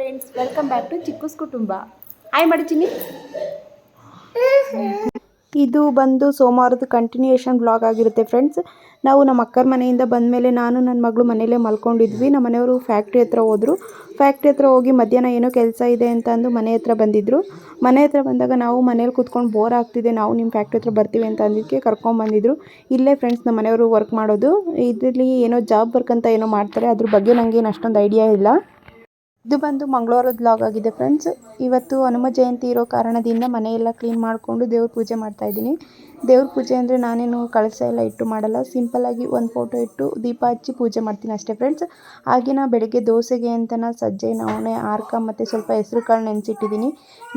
Friends welcome back to ಚಿಕ್ಕಸ್ ಕುಟುಂಬ hi ಮಾಡಿ ಚಿನ್ನಿ ಇದು ಬಂದು ಸೋಮವಾರದ ಕಂಟಿನ್ಯೂಯೇಷನ್ ಬ್ಲಾಗ್ ಆಗಿರುತ್ತೆ ಫ್ರೆಂಡ್ಸ್ ನಾವು ನಮ್ಮ ಅಕ್ಕರ ಮನೆಯಿಂದ ಬಂದ ಮೇಲೆ ನಾನು ನನ್ನ ಮಗಳು ಮನೆಯಲ್ಲೇ ಮಲ್ಕೊಂಡಿದ್ವಿ. ನಮ್ಮ ಮನೆಯವರು ಫ್ಯಾಕ್ಟ್ರಿ ಹತ್ರ ಹೋದರು. ಫ್ಯಾಕ್ಟ್ರಿ ಹತ್ರ ಹೋಗಿ ಮಧ್ಯಾಹ್ನ ಏನೋ ಕೆಲಸ ಇದೆ ಅಂತ ಅಂದು ಮನೆ ಹತ್ರ ಬಂದಿದ್ದರು ಮನೆ ಹತ್ರ ಬಂದಾಗ ನಾವು ಮನೇಲಿ ಕೂತ್ಕೊಂಡು ಬೋರ್ ಆಗ್ತಿದೆ. ನಾವು ನಿಮ್ಮ ಫ್ಯಾಕ್ಟ್ರಿ ಹತ್ರ ಬರ್ತೀವಿ ಅಂತ ಅಂದಿದ್ದಕ್ಕೆ ಕರ್ಕೊಂಬಂದಿದ್ರು ಇಲ್ಲೇ ಫ್ರೆಂಡ್ಸ್ ನಮ್ಮ ಮನೆಯವರು ವರ್ಕ್ ಮಾಡೋದು. ಇದರಲ್ಲಿ ಏನೋ ಜಾಬ್ ವರ್ಕ್ ಅಂತ ಏನೋ ಮಾಡ್ತಾರೆ. ಅದ್ರ ಬಗ್ಗೆ ನನಗೇನು ಅಷ್ಟೊಂದು ಐಡಿಯಾ ಇಲ್ಲ. ಇದು ಬಂದು ಮಂಗಳವಾರದ ಬ್ಲಾಗ್ ಆಗಿದೆ ಫ್ರೆಂಡ್ಸ್ ಇವತ್ತು ಹನುಮ ಜಯಂತಿ ಇರೋ ಕಾರಣದಿಂದ ಮನೆಯೆಲ್ಲ ಕ್ಲೀನ್ ಮಾಡಿಕೊಂಡು ದೇವ್ರ ಪೂಜೆ ಮಾಡ್ತಾ ಇದ್ದೀನಿ. ದೇವ್ರ ಪೂಜೆ ಅಂದರೆ ನಾನೇನು ಕಳಸ ಎಲ್ಲ ಇಟ್ಟು ಮಾಡಲ್ಲ. ಸಿಂಪಲ್ಲಾಗಿ ಒಂದು ಫೋಟೋ ಇಟ್ಟು ದೀಪ ಹಚ್ಚಿ ಪೂಜೆ ಮಾಡ್ತೀನಿ ಅಷ್ಟೇ ಫ್ರೆಂಡ್ಸ್ ಆಗಿನ ಬೆಳಗ್ಗೆ ದೋಸೆಗೆ ಅಂತನ ಸಜ್ಜೆ, ನವಣೆ, ಆರ್ಕ ಮತ್ತು ಸ್ವಲ್ಪ ಹೆಸರು ಕಾಳು ನೆನೆಸಿಟ್ಟಿದ್ದೀನಿ.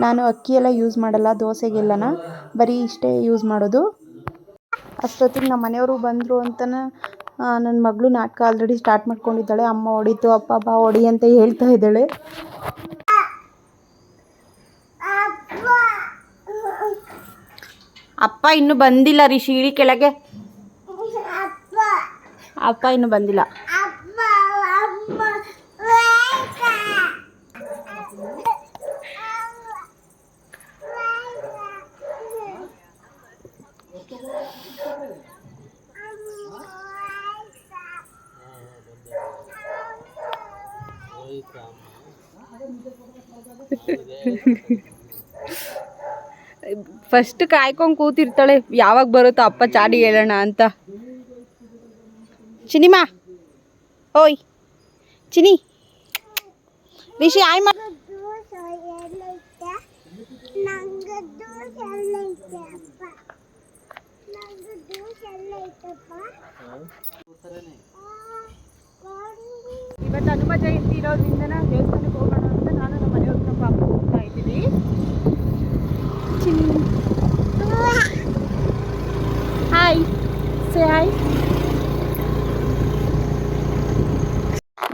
ನಾನು ಅಕ್ಕಿ ಎಲ್ಲ ಯೂಸ್ ಮಾಡಲ್ಲ, ದೋಸೆಗೆಲ್ಲನ. ಬರೀ ಇಷ್ಟೇ ಯೂಸ್ ಮಾಡೋದು. ಅಷ್ಟೊತ್ತಿಗೆ ನಮ್ಮ ಮನೆಯವರು ಬಂದರು ಅಂತನ ನನ್ನ ಮಗಳು ನಾಟಕ ಆಲ್ರೆಡಿ ಸ್ಟಾರ್ಟ್ ಮಾಡ್ಕೊಂಡಿದ್ದಾಳೆ. ಅಮ್ಮ ಹೊಡಿತು, ಅಪ್ಪ ಬಾ ಹೊಡಿ ಅಂತ ಹೇಳ್ತಾ ಇದ್ದಾಳೆ. ಅಪ್ಪ ಇನ್ನು ಬಂದಿಲ್ಲ ರೀ ಶೀಳಿ ಕೆಳಗೆ. ಅಪ್ಪ ಇನ್ನು ಬಂದಿಲ್ಲ. ಫಸ್ಟ್ ಕಾಯ್ಕೊಂಡು ಕೂತಿರ್ತಾಳೆ, ಯಾವಾಗ ಬರುತ್ತೋ ಅಪ್ಪ ಚಾಡಿ ಹೇಳೋಣ ಅಂತ. ಚಿನಿಮಾ, ಓಯ್, ಚಿನಿ. ರಿಷಿ, ಆಯ್ ಮಾ ಇವತ್ತು ಹನುಮ ಜಯಂತಿ ಇರೋದ್ರಿಂದ ದೇವಸ್ಥಾನಕ್ಕೆ ಹೋಗೋಣ ಅಂತ ನಾನು ನಮ್ಮ ಮನೆಯವ್ರ ಹತ್ರ ಪಾಪ ಹೋಗ್ತಾ ಇದ್ದೀವಿ. ಹಾಯ್ ಸೇ ಹಾಯ್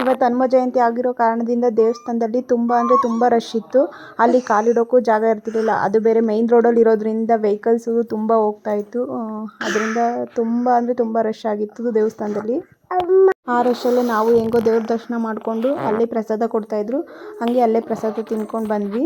ಇವತ್ತು ಹನುಮ ಜಯಂತಿ ಆಗಿರೋ ಕಾರಣದಿಂದ ದೇವಸ್ಥಾನದಲ್ಲಿ ತುಂಬ ಅಂದರೆ ತುಂಬ ರಶ್ ಇತ್ತು. ಅಲ್ಲಿ ಕಾಲಿಡೋಕ್ಕೂ ಜಾಗ ಇರ್ತಿರಲಿಲ್ಲ. ಅದು ಬೇರೆ ಮೈನ್ ರೋಡಲ್ಲಿ ಇರೋದ್ರಿಂದ ವೆಹಿಕಲ್ಸು ತುಂಬ ಹೋಗ್ತಾ ಇತ್ತು. ಅದರಿಂದ ತುಂಬ ಅಂದರೆ ತುಂಬ ರಶ್ ಆಗಿತ್ತು ದೇವಸ್ಥಾನದಲ್ಲಿ. ಆ ರಶಲ್ಲೇ ನಾವು ಹೆಂಗೋ ದೇವ್ರ ದರ್ಶನ ಮಾಡಿಕೊಂಡು ಅಲ್ಲೇ ಪ್ರಸಾದ ಕೊಡ್ತಾಯಿದ್ರು ಹಂಗೆ ಅಲ್ಲೇ ಪ್ರಸಾದ ತಿನ್ಕೊಂಡು ಬಂದ್ವಿ.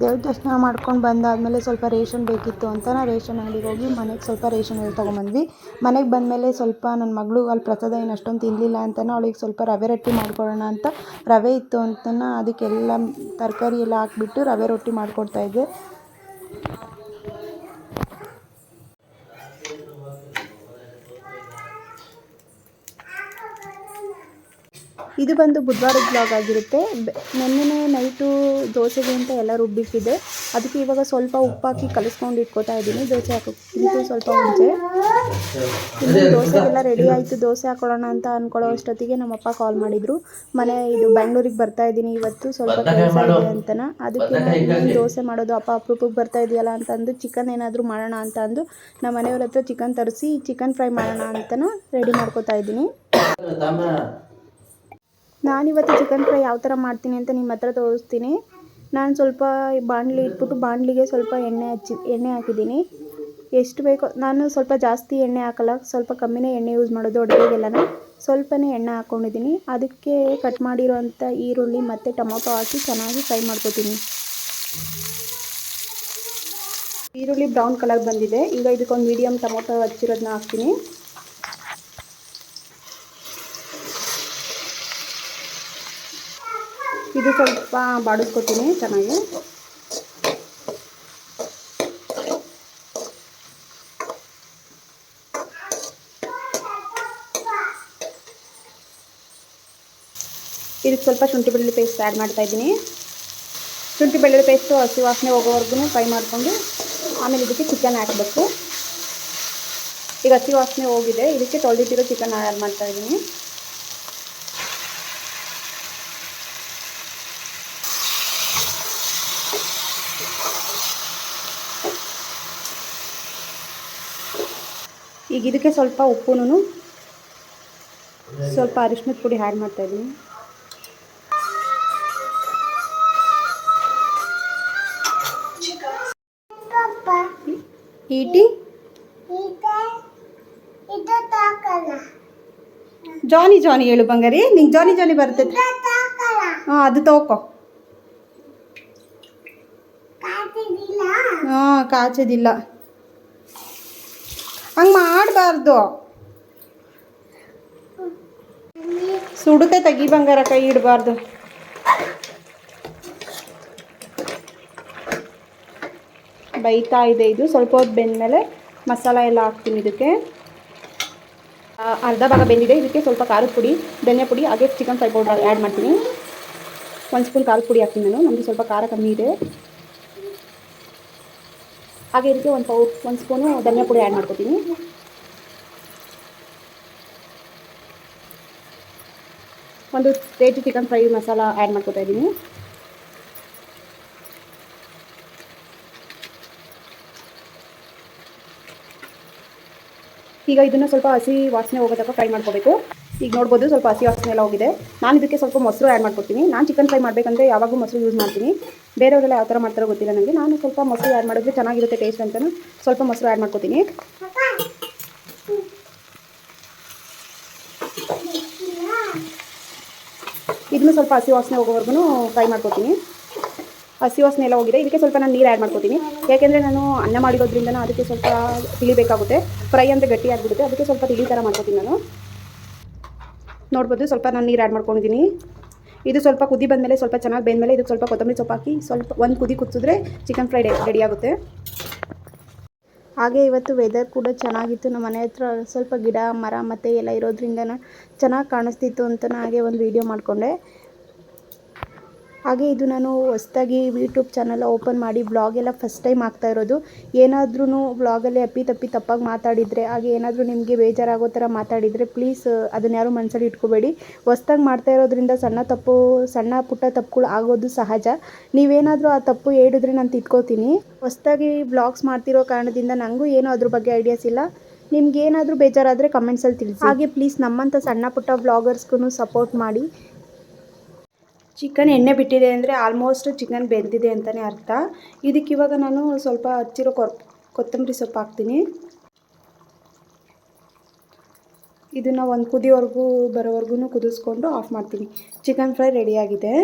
ದೇವ್ರ ದರ್ಶನ ಮಾಡ್ಕೊಂಡು ಬಂದಾದಮೇಲೆ ಸ್ವಲ್ಪ ರೇಷನ್ ಬೇಕಿತ್ತು ಅಂತ ನಾನು ರೇಷನ್ ಅಂಗಡಿಗೆ ಹೋಗಿ ಮನೆಗೆ ಸ್ವಲ್ಪ ರೇಷನ್ ಎಲ್ಲ ತೊಗೊಂಬಂದ್ವಿ. ಮನೆಗೆ ಬಂದಮೇಲೆ ಸ್ವಲ್ಪ ನನ್ನ ಮಗಳು ಅಲ್ಲಿ ಪ್ರಸಾದ ಏನು ಅಷ್ಟೊಂದು ತಿನ್ನಲಿಲ್ಲ ಅಂತಲೇ ಅವಳಿಗೆ ಸ್ವಲ್ಪ ರವೆ ರೊಟ್ಟಿ ಮಾಡ್ಕೊಡೋಣ ಅಂತ ರವೆ ಇತ್ತು ಅಂತನ ಅದಕ್ಕೆಲ್ಲ ತರಕಾರಿ ಎಲ್ಲ ಹಾಕ್ಬಿಟ್ಟು ರವೆ ರೊಟ್ಟಿ ಮಾಡಿಕೊಡ್ತಾಯಿದ್ದೆ ಇದು ಬಂದು ಬುಧವಾರದ ಬ್ಲಾಗ್ ಆಗಿರುತ್ತೆ. ನೆನ್ನೆ ನೈಟು ದೋಸೆಗೆ ಅಂತ ಎಲ್ಲ ರುಬ್ಬಿಟ್ಟಿದೆ ಅದಕ್ಕೆ ಇವಾಗ ಸ್ವಲ್ಪ ಉಪ್ಪಾಕಿ ಕಲಿಸ್ಕೊಂಡು ಇಟ್ಕೋತಾ ಇದ್ದೀನಿ. ದೋಸೆ ಹಾಕೋಕ್ಕಿಂತ ಸ್ವಲ್ಪ ಮುಂಚೆ. ಇನ್ನು ದೋಸೆಗೆಲ್ಲ ರೆಡಿ ಆಯಿತು. ದೋಸೆ ಹಾಕೊಳ್ಳೋಣ ಅಂತ ಅಂದ್ಕೊಳ್ಳೋ ಅಷ್ಟೊತ್ತಿಗೆ ನಮ್ಮಪ್ಪ ಕಾಲ್ ಮಾಡಿದರು. ಮನೆ ಇದು ಬೆಂಗಳೂರಿಗೆ ಬರ್ತಾ ಇದ್ದೀನಿ ಇವತ್ತು. ಸ್ವಲ್ಪ ಕೆಲಸ ಇದೆ ಅಂತನ. ಅದಕ್ಕೆ ನಾನು ದೋಸೆ ಮಾಡೋದು ಅಪ್ಪ ಅಪ್ರೂಪಕ್ಕೆ ಬರ್ತಾ ಇದೆಯಲ್ಲ? ಅಂತಂದು ಚಿಕನ್ ಏನಾದರೂ ಮಾಡೋಣ ಅಂತ ಅಂದು ನಮ್ಮ ಮನೆಯವ್ರ ಹತ್ರ ಚಿಕನ್ ತರಿಸಿ ಚಿಕನ್ ಫ್ರೈ ಮಾಡೋಣ ಅಂತನೂ ರೆಡಿ ಮಾಡ್ಕೋತಾ ಇದ್ದೀನಿ. ನಾನಿವತ್ತು ಚಿಕನ್ ಫ್ರೈ ಯಾವ ಥರ ಮಾಡ್ತೀನಿ ಅಂತ ನಿಮ್ಮ ಹತ್ರ ತೋರಿಸ್ತೀನಿ. ನಾನು ಸ್ವಲ್ಪ ಬಾಣಲಿ ಇಟ್ಬಿಟ್ಟು ಬಾಣಲಿಗೆ ಸ್ವಲ್ಪ ಎಣ್ಣೆ ಹಚ್ಚಿ, ಎಣ್ಣೆ ಹಾಕಿದ್ದೀನಿ. ಎಷ್ಟು ಬೇಕೋ, ನಾನು ಸ್ವಲ್ಪ ಜಾಸ್ತಿ ಎಣ್ಣೆ ಹಾಕಲ್ಲ, ಸ್ವಲ್ಪ ಕಮ್ಮಿನೇ ಎಣ್ಣೆ ಯೂಸ್ ಮಾಡೋದು ಅಡುಗೆಗೆಲ್ಲನ. ಸ್ವಲ್ಪನೇ ಎಣ್ಣೆ ಹಾಕ್ಕೊಂಡಿದ್ದೀನಿ ಅದಕ್ಕೆ ಕಟ್ ಮಾಡಿರೋಂಥ ಈರುಳ್ಳಿ ಮತ್ತು ಟೊಮೊಟೊ ಹಾಕಿ ಚೆನ್ನಾಗಿ ಫ್ರೈ ಮಾಡ್ಕೊತೀನಿ. ಈರುಳ್ಳಿ ಬ್ರೌನ್ ಕಲರ್ ಬಂದಿದೆ. ಈಗ ಇದಕ್ಕೊಂದು ಮೀಡಿಯಮ್ ಟೊಮೊಟೊ ಹಚ್ಚಿರೋದನ್ನ ಹಾಕ್ತೀನಿ. ಇದು ಸ್ವಲ್ಪ ಬಾಡಿಸ್ಕೊತೀನಿ ಚೆನ್ನಾಗಿ. ಇದಕ್ಕೆ ಸ್ವಲ್ಪ ಶುಂಠಿ ಬೆಳ್ಳುಳ್ಳಿ ಪೇಸ್ಟ್ ಆ್ಯಡ್ ಮಾಡ್ತಾ ಇದ್ದೀನಿ. ಶುಂಠಿ ಬೆಳ್ಳುಳ್ಳಿ ಪೇಸ್ಟು ಹಸಿ ವಾಸನೆ ಹೋಗೋವರೆಗೂ ಫ್ರೈ ಮಾಡಿಕೊಂಡು ಆಮೇಲೆ ಇದಕ್ಕೆ ಚಿಕನ್ ಹಾಕಬೇಕು ಈಗ ಹಸಿ ವಾಸನೆ ಹೋಗಿದೆ, ಇದಕ್ಕೆ ತೊಳೆದಿಟ್ಟಿರೋ ಚಿಕನ್ ಆ್ಯಡ್ ಮಾಡ್ತಾ ಈಗ ಇದಕ್ಕೆ ಸ್ವಲ್ಪ ಉಪ್ಪುನು ಸ್ವಲ್ಪ ಅರಿಶಿನದ ಪುಡಿ ಆ್ಯಡ್ ಮಾಡ್ತಾಯಿದ್ದೀನಿ ಈಟಿ ಜಾನಿ ಜಾನಿ ಹೇಳು ಬಂಗಾರಿ. ನಿಂಗೆ ಜಾನಿ ಜಾನಿ ಬರ್ತೈತೆ. ಹಾಂ ಅದು ತೋಕೋ ಹಾಂ ಕಾಚೋದಿಲ್ಲ. ಹಂಗೆ ಮಾಡಬಾರ್ದು. ಸುಡುತ್ತೆ ತೆಗಿ ಬಂಗಾರ ಕೈ ಇಡಬಾರ್ದು. ಬೈತಾ ಇದೆ ಇದು. ಸ್ವಲ್ಪ ಹೊತ್ತು ಬೆಂದಮೇಲೆ ಮಸಾಲ ಎಲ್ಲ ಹಾಕ್ತೀನಿ ಇದಕ್ಕೆ. ಅರ್ಧ ಭಾಗ ಬೆಂದಿದೆ. ಇದಕ್ಕೆ ಸ್ವಲ್ಪ ಖಾರದ ಪುಡಿ, ಧನಿಯಾ ಪುಡಿ, ಹಾಗೆ ಚಿಕನ್ ಫ್ರೈ ಪೌಡರ್ ಆ್ಯಡ್ ಮಾಡ್ತೀನಿ. ಒಂದು ಸ್ಪೂನ್ ಖಾರದ ಪುಡಿ ಹಾಕ್ತೀನಿ ನಾನು. ನಮಗೆ ಸ್ವಲ್ಪ ಖಾರ ಕಮ್ಮಿ ಇದೆ. ಹಾಗೆ ಇದಕ್ಕೆ ಒಂದು ಪೌ ಒಂದು ಸ್ಪೂನು ಧನಿಯಾ ಪುಡಿ ಆ್ಯಡ್ ಮಾಡ್ಕೊತೀನಿ. ಒಂದು ಕೆ ಚಿಕನ್ ಫ್ರೈ ಮಸಾಲ ಆ್ಯಡ್ ಮಾಡ್ಕೊತಾ ಇದ್ದೀನಿ. ಈಗ ಇದನ್ನು ಸ್ವಲ್ಪ ಹಸಿ ವಾಸನೆ ಹೋಗೋ ತನಕ ಫ್ರೈ ಮಾಡ್ಕೋಬೇಕು. ಈಗ ನೋಡ್ಬೋದು ಸ್ವಲ್ಪ ಹಸಿ ವಾಸನೆ ಎಲ್ಲ ಹೋಗಿದೆ. ನಾನು ಇದಕ್ಕೆ ಸ್ವಲ್ಪ ಮೊಸರು ಆ್ಯಡ್ ಮಾಡ್ಕೊಡ್ತೀನಿ. ನಾನು ಚಿಕನ್ ಫ್ರೈ ಮಾಡಬೇಕಂದ್ರೆ ಯಾವಾಗೂ ಮೊಸರು ಯೂಸ್ ಮಾಡ್ತೀನಿ. ಬೇರೆಯವರೆಲ್ಲ ಯಾವ ಥರ ಮಾಡ್ತಾರೋ ಗೊತ್ತಿಲ್ಲ ನನಗೆ ನಾನು ಸ್ವಲ್ಪ ಮೊಸರು ಆ್ಯಡ್ ಮಾಡಿದ್ರೆ ಚೆನ್ನಾಗಿರುತ್ತೆ ಟೇಸ್ಟ್ ಅಂತಲೂ ಸ್ವಲ್ಪ ಮೊಸರು ಆ್ಯಡ್ ಮಾಡ್ಕೊತೀನಿ ಇದನ್ನು ಸ್ವಲ್ಪ ಹಸಿ ವಾಸನೆ ಹೋಗೋವರೆಗೂ ಫ್ರೈ ಮಾಡ್ಕೊತೀನಿ ಹಸಿ ವಾಸನೆ ಎಲ್ಲ ಹೋಗಿದೆ. ಇದಕ್ಕೆ ಸ್ವಲ್ಪ ನಾನು ನೀರು ಆ್ಯಡ್ ಮಾಡ್ಕೊತೀನಿ ಯಾಕೆಂದರೆ ನಾನು ಅನ್ನ ಮಾಡಿರೋದ್ರಿಂದ ಅದಕ್ಕೆ ಸ್ವಲ್ಪ ತಿಳಿಬೇಕಾಗುತ್ತೆ. ಫ್ರೈ ಅಂದರೆ ಗಟ್ಟಿ ಆಗಿಬಿಡುತ್ತೆ. ಅದಕ್ಕೆ ಸ್ವಲ್ಪ ತಿಳಿ ಥರ ಮಾಡ್ಕೊತೀನಿ ನಾನು. ನೋಡ್ಬೋದು. ಸ್ವಲ್ಪ ನಾನು ನೀರು ಆ್ಯಡ್ ಮಾಡ್ಕೊಂಡಿದ್ದೀನಿ ಇದು ಸ್ವಲ್ಪ ಕುದಿ ಬಂದಮೇಲೆ ಸ್ವಲ್ಪ ಚೆನ್ನಾಗಿ ಬೆಂದಮೇಲೆ ಇದಕ್ಕೆ ಸ್ವಲ್ಪ ಕೊತ್ತಂಬರಿ ಸೊಪ್ಪು ಹಾಕಿ ಸ್ವಲ್ಪ ಒಂದು ಕುದಿ ಕುದಿಸಿದ್ರೆ ಚಿಕನ್ ಫ್ರೈ ರೆಡಿ ಆಗುತ್ತೆ. ಹಾಗೆ ಇವತ್ತು ವೆದರ್ ಕೂಡ ಚೆನ್ನಾಗಿತ್ತು. ನಮ್ಮ ಮನೆ ಹತ್ರ ಸ್ವಲ್ಪ ಗಿಡ, ಮರ ಮತ್ತು ಎಲ್ಲ ಇರೋದ್ರಿಂದ ಚೆನ್ನಾಗಿ ಕಾಣಿಸ್ತಿತ್ತು ಅಂತ ಹಾಗೆ ಒಂದು ವೀಡಿಯೋ ಮಾಡಿಕೊಂಡೆ. ಹಾಗೆ ಇದು ನಾನು ಹೊಸ್ದಾಗಿ ಯೂಟ್ಯೂಬ್ ಚಾನಲ್ ಓಪನ್ ಮಾಡಿ ಬ್ಲಾಗ್ ಎಲ್ಲ ಫಸ್ಟ್ ಟೈಮ್ ಆಗ್ತಾ ಇರೋದು. ಏನಾದ್ರೂ ಬ್ಲಾಗಲ್ಲಿ ಅಪ್ಪಿ ತಪ್ಪಿ ತಪ್ಪಾಗಿ ಮಾತಾಡಿದರೆ, ಹಾಗೆ ಏನಾದರೂ ನಿಮಗೆ ಬೇಜಾರಾಗೋ ಥರ ಮಾತಾಡಿದರೆ ಪ್ಲೀಸ್ ಅದನ್ನ ಯಾರು ಮನಸ್ಸಲ್ಲಿ ಇಟ್ಕೋಬೇಡಿ. ಹೊಸ್ದಾಗಿ ಮಾಡ್ತಾ ಇರೋದ್ರಿಂದ ಸಣ್ಣ ತಪ್ಪು, ಸಣ್ಣ ಪುಟ್ಟ ತಪ್ಪುಗಳು ಆಗೋದು ಸಹಜ. ನೀವೇನಾದರೂ ಆ ತಪ್ಪು ಹೇಳಿದ್ರೆ ನಾನು ತಿದ್ಕೋತೀನಿ. ಹೊಸ್ದಾಗಿ ಬ್ಲಾಗ್ಸ್ ಮಾಡ್ತಿರೋ ಕಾರಣದಿಂದ ನನಗೂ ಏನೂ ಅದ್ರ ಬಗ್ಗೆ ಐಡಿಯಾಸ್ ಇಲ್ಲ. ನಿಮ್ಗೆ ಏನಾದರೂ ಬೇಜಾರಾದರೆ ಕಮೆಂಟ್ಸಲ್ಲಿ ತಿಳಿಸಿ. ಹಾಗೆ ಪ್ಲೀಸ್ ನಮ್ಮಂಥ ಸಣ್ಣ ಪುಟ್ಟ ಬ್ಲಾಗರ್ಸ್ಗೂ ಸಪೋರ್ಟ್ ಮಾಡಿ. ಚಿಕನ್ ಎಣ್ಣೆ ಬಿಟ್ಟಿದೆ ಅಂದರೆ ಆಲ್ಮೋಸ್ಟ್ ಚಿಕನ್ ಬೆಂದಿದೆ ಅಂತಲೇ ಅರ್ಥ. ಇದಕ್ಕೆ ಇವಾಗ ನಾನು ಸ್ವಲ್ಪ ಹಚ್ಚಿರೋ ಕೊತ್ತಂಬರಿ ಸೊಪ್ಪು ಹಾಕ್ತೀನಿ. ಇದನ್ನು ಒಂದು ಕುದಿವರೆಗೂ ಬರೋವರೆಗೂ ಕುದಿಸ್ಕೊಂಡು ಆಫ್ ಮಾಡ್ತೀನಿ. ಚಿಕನ್ ಫ್ರೈ ರೆಡಿಯಾಗಿದೆ.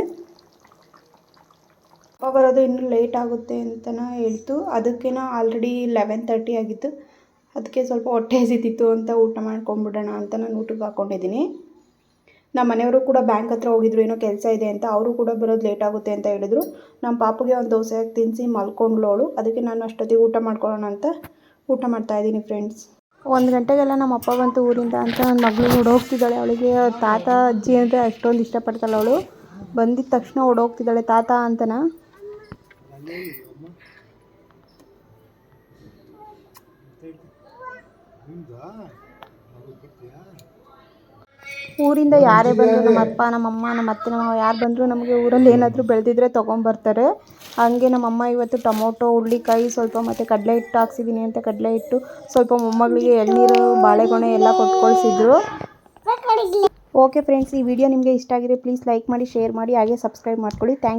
ಬರೋದು ಇನ್ನೂ ಲೇಟ್ ಆಗುತ್ತೆ ಅಂತಲೇ ಹೇಳ್ತು. ಅದಕ್ಕೆ ಆಲ್ರೆಡಿ ಲೆವೆನ್ ತರ್ಟಿ ಆಗಿತ್ತು. ಅದಕ್ಕೆ ಸ್ವಲ್ಪ ಹೊಟ್ಟೆ ಹಸಿತಿತ್ತು ಅಂತ ಊಟ ಮಾಡ್ಕೊಂಬಿಡೋಣ ಅಂತ ನಾನು ಊಟಕ್ಕೆ ಹಾಕ್ಕೊಂಡಿದ್ದೀನಿ ನಮ್ಮ ಮನೆಯವರು ಕೂಡ ಬ್ಯಾಂಕ್ ಹತ್ರ ಹೋಗಿದ್ರು ಏನೋ ಕೆಲಸ ಇದೆ ಅಂತ ಅವರು ಕೂಡ ಬರೋದು ಲೇಟ್ ಆಗುತ್ತೆ ಅಂತ ಹೇಳಿದರು. ನಮ್ಮ ಪಾಪಗೆ ಒಂದು ದೋಸೆ ಹಾಕಿ ತಿನ್ನಿಸಿ ಮಲ್ಕೊಂಡ್ಲೋಳು ಅದಕ್ಕೆ ನಾನು ಅಷ್ಟೊತ್ತಿಗೆ ಊಟ ಮಾಡ್ಕೊಳ್ಳೋಣ ಅಂತ ಊಟ ಮಾಡ್ತಾ ಇದ್ದೀನಿ ಫ್ರೆಂಡ್ಸ್ ಒಂದು ಗಂಟೆಗೆಲ್ಲ ನಮ್ಮ ಅಪ್ಪ ಬಂತು ಊರಿಂದ ಅಂತ ನನ್ನ ಮಗಳು ಓಡೋಗ್ತಿದ್ದಾಳೆ. ಅವಳಿಗೆ ತಾತ ಅಜ್ಜಿ ಅಂದರೆ ಅಷ್ಟೊಂದು ಇಷ್ಟಪಡ್ತಾಳೆ ಅವಳು. ಬಂದಿದ್ದ ತಕ್ಷಣ ಓಡೋಗ್ತಿದ್ದಾಳೆ ತಾತ ಅಂತನ. ಊರಿಂದ ಯಾರೇ ಬಂದರೂ ನಮ್ಮ ಅಪ್ಪ ನಮ್ಮಮ್ಮ ನಮ್ಮ ಅತ್ತೆ ನಮ್ಮ ಯಾರು ಬಂದರೂ ನಮಗೆ ಊರಲ್ಲಿ ಏನಾದರೂ ಬೆಳೆದಿದ್ರೆ ತೊಗೊಂಬರ್ತಾರೆ. ಹಾಗೆ ನಮ್ಮಮ್ಮ ಇವತ್ತು ಟೊಮೊಟೊ ಹುರ್ಳಿಕಾಯಿ ಸ್ವಲ್ಪ ಮತ್ತು ಕಡಲೆ ಹಿಟ್ಟು ಹಾಕ್ಸಿದ್ದೀನಿ ಅಂತ ಕಡಲೆ ಹಿಟ್ಟು ಸ್ವಲ್ಪ ಮೊಮ್ಮಗಳಿಗೆ ಎಳ್ನೀರು ಬಾಳೆಗೊನೆ ಎಲ್ಲ ಕೊಟ್ಟು ಕಳಿಸಿದ್ರು ಓಕೆ ಫ್ರೆಂಡ್ಸ್ ಈ ವಿಡಿಯೋ ನಿಮಗೆ ಇಷ್ಟ ಆಗಿದೆ ಪ್ಲೀಸ್ ಲೈಕ್ ಮಾಡಿ ಶೇರ್ ಮಾಡಿ ಹಾಗೆ ಸಬ್ಸ್ಕ್ರೈಬ್ ಮಾಡ್ಕೊಳ್ಳಿ. ಥ್ಯಾಂಕ್ಸ್